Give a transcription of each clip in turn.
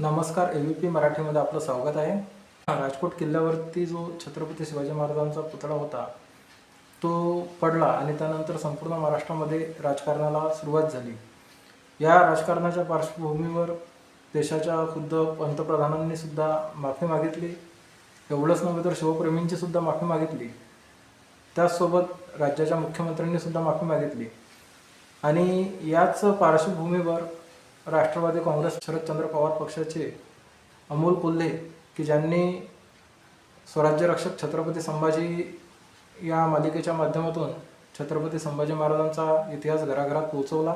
नमस्कार A V P मराठीमध्ये आपलं स्वागत आहे. राजकोट किल्ल्यावरती जो छत्रपती शिवाजी महाराजांचा पुतळा होता तो पडला आणि त्यानंतर संपूर्ण महाराष्ट्रामध्ये राजकारणाला सुरुवात झाली. या राजकारणाच्या पार्श्वभूमीवर देशाच्या खुद्द पंतप्रधानांनी सुद्धा माफी मागितली. एवढंच नव्हे तर शिवप्रेमींची सुद्धा माफी मागितली. त्याचसोबत राज्याच्या मुख्यमंत्र्यांनी सुद्धा माफी मागितली. आणि याच पार्श्वभूमीवर राष्ट्रवादी काँग्रेस शरदचंद्र पवार पक्षाचे अमोल कोल्हे की ज्यांनी स्वराज्यरक्षक छत्रपती संभाजी या मालिकेच्या माध्यमातून छत्रपती संभाजी महाराजांचा इतिहास घराघरात पोहोचवला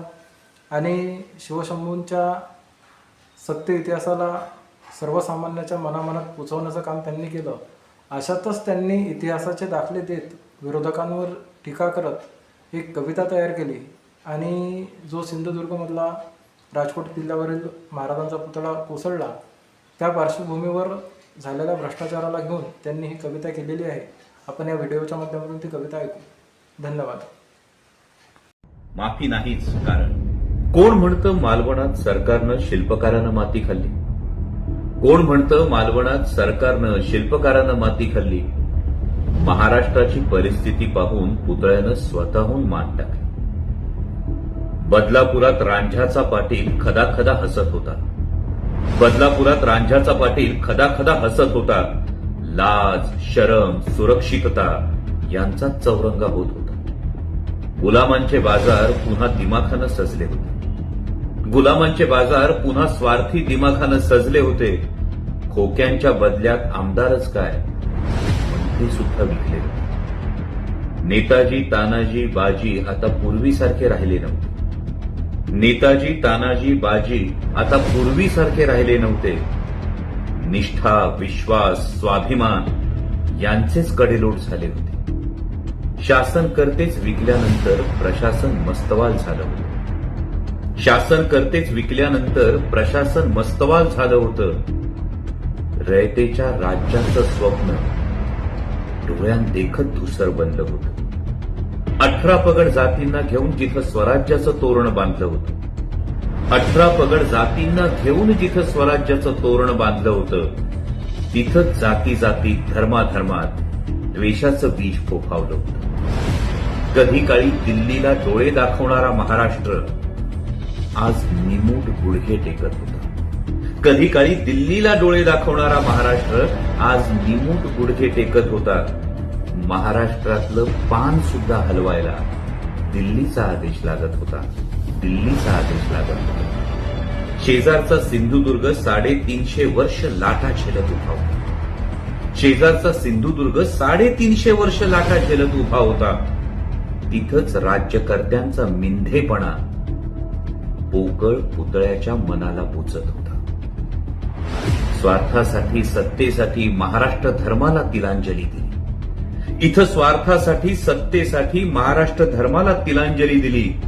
आणि शिवशंभूंच्या सत्य इतिहासाला सर्वसामान्याच्या मनामनात पोचवण्याचं काम त्यांनी केलं. अशातच त्यांनी इतिहासाचे दाखले देत विरोधकांवर टीका करत एक कविता तयार केली आणि जो सिंधुदुर्गमधला राजकोट किल्ल्यावरील महाराजांचा पुतळा कोसळला. त्या पार्श्वभूमीवर झालेल्या भ्रष्टाचाराला घेऊन त्यांनी ही कविता केलेली आहे. आपण या व्हिडिओच्या माध्यमातून ती कविता ऐकू. धन्यवाद. माफी नाहीच कारण कोण म्हणतं मालवणात सरकारनं शिल्पकारानं माती खाल्ली? कोण म्हणतं मालवणात सरकारनं शिल्पकारानं माती खाल्ली? महाराष्ट्राची परिस्थिती पाहून पुतळ्यानं स्वतःहून मान टाकली. बदलापुरात रांझ्याचा पाटील खदाखदा हसत होता. बदलापुरात रांझ्याचा पाटील खदाखदा हसत होता. लाज शरम सुरक्षितता यांचा चौरंगा होत होता. गुलामांचे बाजार पुन्हा दिमाखानं सजले होते. गुलामांचे बाजार पुन्हा स्वार्थी दिमाखानं सजले होते. खोक्यांच्या बदल्यात आमदारच काय? मंत्री सुद्धा विकले होते नेताजी तानाजी बाजी आता पूर्वीसारखे राहिले नव्हते. नेताजी तानाजी बाजी आता पूर्वीसारखे राहिले नव्हते. निष्ठा विश्वास स्वाभिमान यांचेच कडेलोट झाले होते. शासन करतेच विकल्यानंतर प्रशासन मस्तवाल झालं होतं. शासन करतेच विकल्यानंतर प्रशासन मस्तवाल झालं होतं. रयतेच्या राज्याचं स्वप्न डोळ्यात देखत धुसर बनलं होतं. अठरा पगड जातींना घेऊन जिथं स्वराज्याचं तोरण बांधलं होतं. अठरा पगड जातींना घेऊन जिथं स्वराज्याचं तोरण बांधलं होतं तिथं जाती जाती धर्माधर्मात द्वेषाचं बीज फोफावलं होतं. कधी काळी दिल्लीला डोळे दाखवणारा महाराष्ट्र आज निमूट गुडघे टेकत होता. कधी काळी दिल्लीला डोळे दाखवणारा महाराष्ट्र आज निमूट गुडघे टेकत होता. महाराष्ट्रातलं पान सुद्धा हलवायला दिल्लीचा आदेश लागत होता. दिल्लीचा आदेश लागत होता. शेजारचा सिंधुदुर्ग साडेतीनशे वर्ष लाटा झेलत उभा होता. शेजारचा सिंधुदुर्ग साडेतीनशे वर्ष लाटा झेलत उभा होता. तिथंच राज्यकर्त्यांचा मिंधेपणा पोकळ पुतळ्याच्या मनाला पोचत होता. स्वार्थासाठी सत्तेसाठी महाराष्ट्र धर्माला तिलांजली दिली. इथं स्वार्थासाठी सत्तेसाठी महाराष्ट्र धर्माला तिलांजली दिली.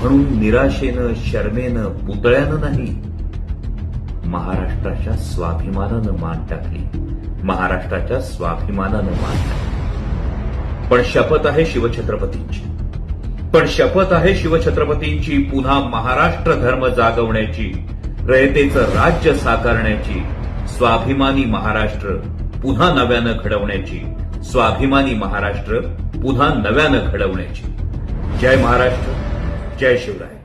म्हणून निराशेनं शर्मेनं पुतळ्यानं नाही महाराष्ट्राच्या स्वाभिमानानं मान टाकली. महाराष्ट्राच्या स्वाभिमानानं मान टाकली. पण शपथ आहे शिवछत्रपतींची. पण शपथ आहे शिवछत्रपतींची पुन्हा महाराष्ट्र धर्म जागवण्याची रयतेचं राज्य साकारण्याची स्वाभिमानी महाराष्ट्र पुन्हा नव्यानं घडवण्याची. स्वाभिमानी महाराष्ट्र पुन्हा नव्यानं घडवण्याची. जय महाराष्ट्र जय शिवराय.